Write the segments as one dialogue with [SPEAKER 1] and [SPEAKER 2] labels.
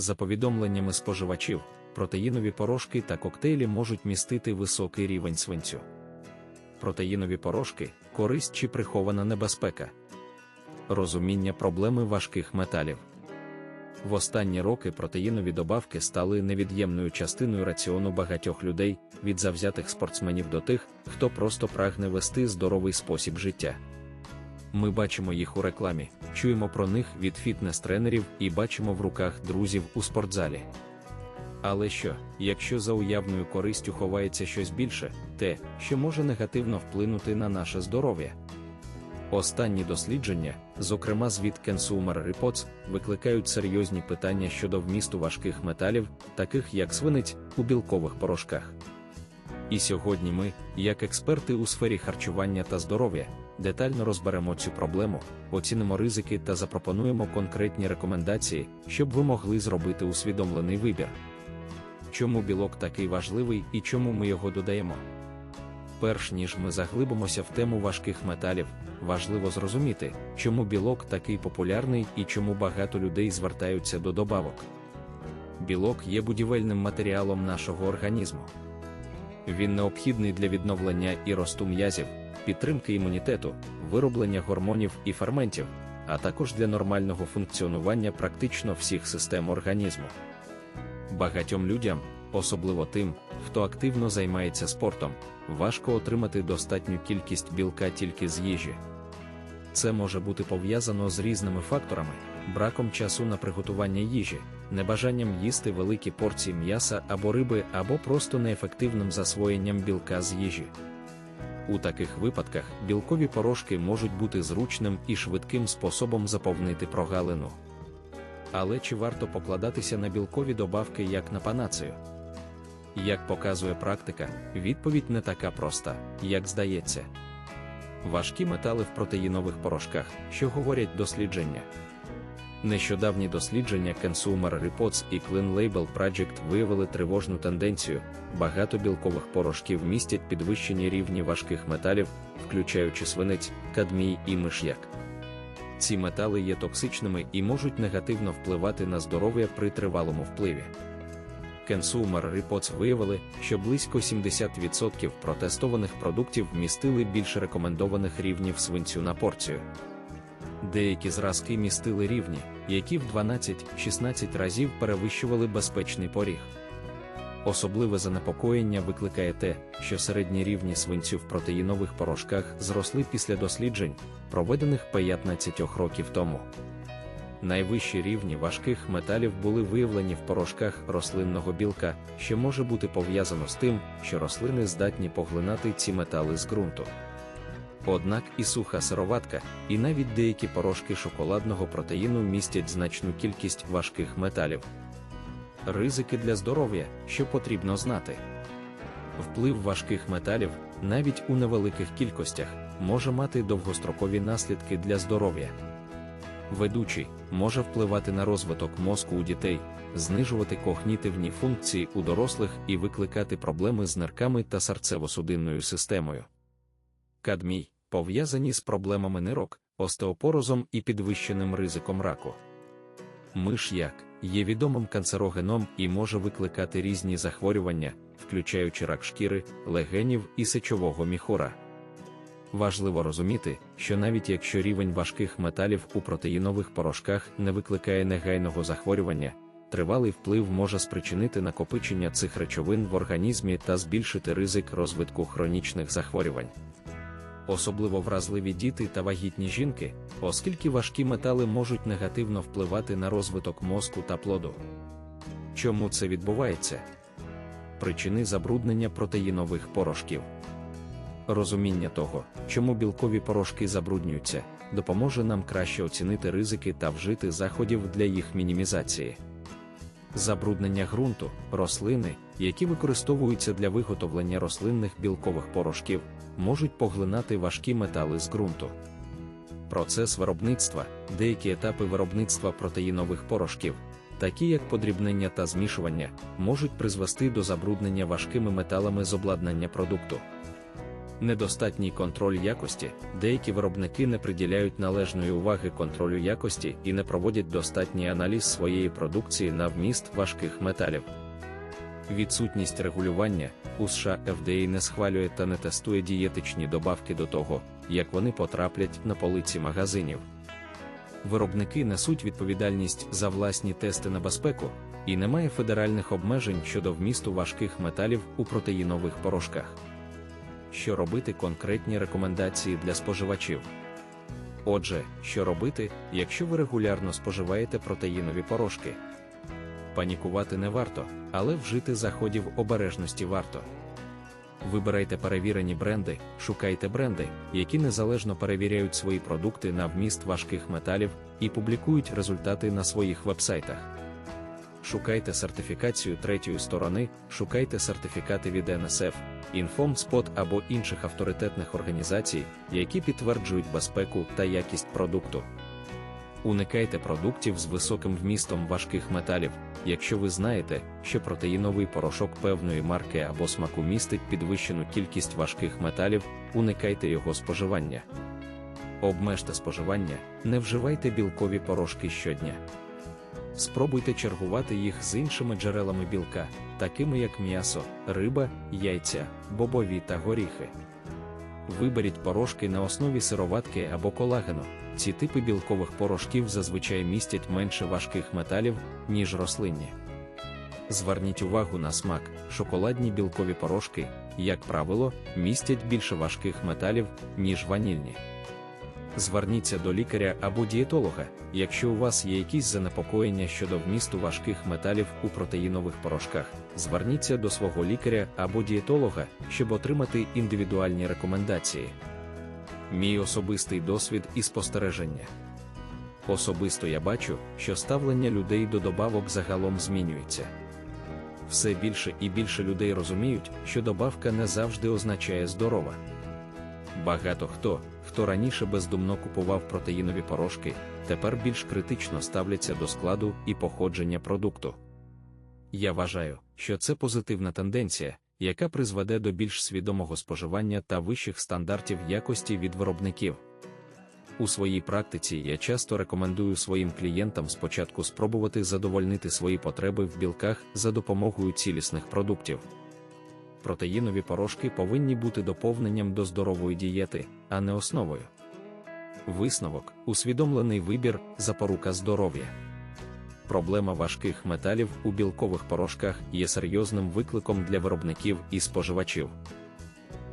[SPEAKER 1] За повідомленнями споживачів, протеїнові порошки та коктейлі можуть містити високий рівень свинцю. Протеїнові порошки користь чи прихована небезпека. Розуміння проблеми важких металів. В останні роки протеїнові добавки стали невід'ємною частиною раціону багатьох людей, від завзятих спортсменів до тих, хто просто прагне вести здоровий спосіб життя. Ми бачимо їх у рекламі, чуємо про них від фітнес-тренерів і бачимо в руках друзів у спортзалі. Але що, якщо за уявною користю ховається щось більше, те, що може негативно вплинути на наше здоров'я? Останні дослідження, зокрема звіт Consumer Reports, викликають серйозні питання щодо вмісту важких металів, таких як свинець, у білкових порошках. І сьогодні ми, як експерти у сфері харчування та здоров'я, детально розберемо цю проблему, оцінимо ризики та запропонуємо конкретні рекомендації, щоб ви могли зробити усвідомлений вибір. Чому білок такий важливий і чому ми його додаємо? Перш ніж ми заглибимося в тему важких металів, важливо зрозуміти, чому білок такий популярний і чому багато людей звертаються до добавок. Білок є будівельним матеріалом нашого організму. Він необхідний для відновлення і росту м'язів, підтримки імунітету, вироблення гормонів і ферментів, а також для нормального функціонування практично всіх систем організму. Багатьом людям, особливо тим, хто активно займається спортом, важко отримати достатню кількість білка тільки з їжі. Це може бути пов'язано з різними факторами, браком часу на приготування їжі, небажанням їсти великі порції м'яса або риби, або просто неефективним засвоєнням білка з їжі. У таких випадках білкові порошки можуть бути зручним і швидким способом заповнити прогалину. Але чи варто покладатися на білкові добавки як на панацею? Як показує практика, відповідь не така проста, як здається. Важкі метали в протеїнових порошках, що говорять дослідження. Нещодавні дослідження Consumer Reports і Clean Label Project виявили тривожну тенденцію. Багато білкових порошків містять підвищені рівні важких металів, включаючи свинець, кадмій і миш'як. Ці метали є токсичними і можуть негативно впливати на здоров'я при тривалому впливі. Consumer Reports виявили, що близько 70% протестованих продуктів містили більше рекомендованих рівнів свинцю на порцію. Деякі зразки містили рівні, які в 12-16 разів перевищували безпечний поріг. Особливе занепокоєння викликає те, що середні рівні свинцю в протеїнових порошках зросли після досліджень, проведених 15 років тому. Найвищі рівні важких металів були виявлені в порошках рослинного білка, що може бути пов'язано з тим, що рослини здатні поглинати ці метали з ґрунту. Однак і суха сироватка, і навіть деякі порошки шоколадного протеїну містять значну кількість важких металів. Ризики для здоров'я, що потрібно знати. Вплив важких металів, навіть у невеликих кількостях, може мати довгострокові наслідки для здоров'я. Ведучий може впливати на розвиток мозку у дітей, знижувати когнітивні функції у дорослих і викликати проблеми з нирками та серцево-судинною системою. Кадмій пов'язані з проблемами нирок, остеопорозом і підвищеним ризиком раку. Миш'як є відомим канцерогеном і може викликати різні захворювання, включаючи рак шкіри, легенів і сечового міхура. Важливо розуміти, що навіть якщо рівень важких металів у протеїнових порошках не викликає негайного захворювання, тривалий вплив може спричинити накопичення цих речовин в організмі та збільшити ризик розвитку хронічних захворювань. Особливо вразливі діти та вагітні жінки, оскільки важкі метали можуть негативно впливати на розвиток мозку та плоду. Чому це відбувається? Причини забруднення протеїнових порошків. Розуміння того, чому білкові порошки забруднюються, допоможе нам краще оцінити ризики та вжити заходів для їх мінімізації. Забруднення ґрунту, рослини, які використовуються для виготовлення рослинних білкових порошків, можуть поглинати важкі метали з ґрунту. Процес виробництва, деякі етапи виробництва протеїнових порошків, такі як подрібнення та змішування, можуть призвести до забруднення важкими металами з обладнання продукту. Недостатній контроль якості, деякі виробники не приділяють належної уваги контролю якості і не проводять достатній аналіз своєї продукції на вміст важких металів. Відсутність регулювання у США FDA не схвалює та не тестує дієтичні добавки до того, як вони потраплять на полиці магазинів. Виробники несуть відповідальність за власні тести на безпеку, і немає федеральних обмежень щодо вмісту важких металів у протеїнових порошках. Що робити конкретні рекомендації для споживачів? Отже, що робити, якщо ви регулярно споживаєте протеїнові порошки? Панікувати не варто, але вжити заходів обережності варто. Вибирайте перевірені бренди, шукайте бренди, які незалежно перевіряють свої продукти на вміст важких металів і публікують результати на своїх вебсайтах. Шукайте сертифікацію третьої сторони, шукайте сертифікати від NSF, InfoMspot або інших авторитетних організацій, які підтверджують безпеку та якість продукту. Уникайте продуктів з високим вмістом важких металів, якщо ви знаєте, що протеїновий порошок певної марки або смаку містить підвищену кількість важких металів, уникайте його споживання. Обмежте споживання, не вживайте білкові порошки щодня. Спробуйте чергувати їх з іншими джерелами білка, такими як м'ясо, риба, яйця, бобові та горіхи. Виберіть порошки на основі сироватки або колагену. Ці типи білкових порошків зазвичай містять менше важких металів, ніж рослинні. Зверніть увагу на смак, шоколадні білкові порошки, як правило, містять більше важких металів, ніж ванільні. Зверніться до лікаря або дієтолога, якщо у вас є якісь занепокоєння щодо вмісту важких металів у протеїнових порошках. Зверніться до свого лікаря або дієтолога, щоб отримати індивідуальні рекомендації. Мій особистий досвід і спостереження. Особисто я бачу, що ставлення людей до добавок загалом змінюється. Все більше і більше людей розуміють, що добавка не завжди означає здорова. Багато хто, хто раніше бездумно купував протеїнові порошки, тепер більш критично ставляться до складу і походження продукту. Я вважаю, що це позитивна тенденція, яка призведе до більш свідомого споживання та вищих стандартів якості від виробників. У своїй практиці я часто рекомендую своїм клієнтам спочатку спробувати задовольнити свої потреби в білках за допомогою цілісних продуктів. Протеїнові порошки повинні бути доповненням до здорової дієти, а не основою. Висновок, усвідомлений вибір, запорука здоров'я. Проблема важких металів у білкових порошках є серйозним викликом для виробників і споживачів.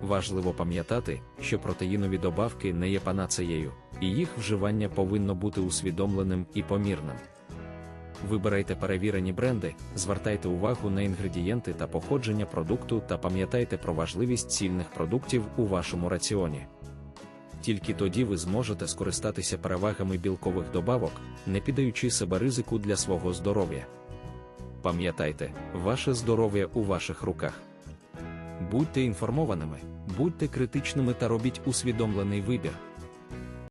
[SPEAKER 1] Важливо пам'ятати, що протеїнові добавки не є панацеєю, і їх вживання повинно бути усвідомленим і помірним. Вибирайте перевірені бренди, звертайте увагу на інгредієнти та походження продукту та пам'ятайте про важливість цільних продуктів у вашому раціоні. Тільки тоді ви зможете скористатися перевагами білкових добавок, не піддаючи себе ризику для свого здоров'я. Пам'ятайте, ваше здоров'я у ваших руках. Будьте інформованими, будьте критичними та робіть усвідомлений вибір.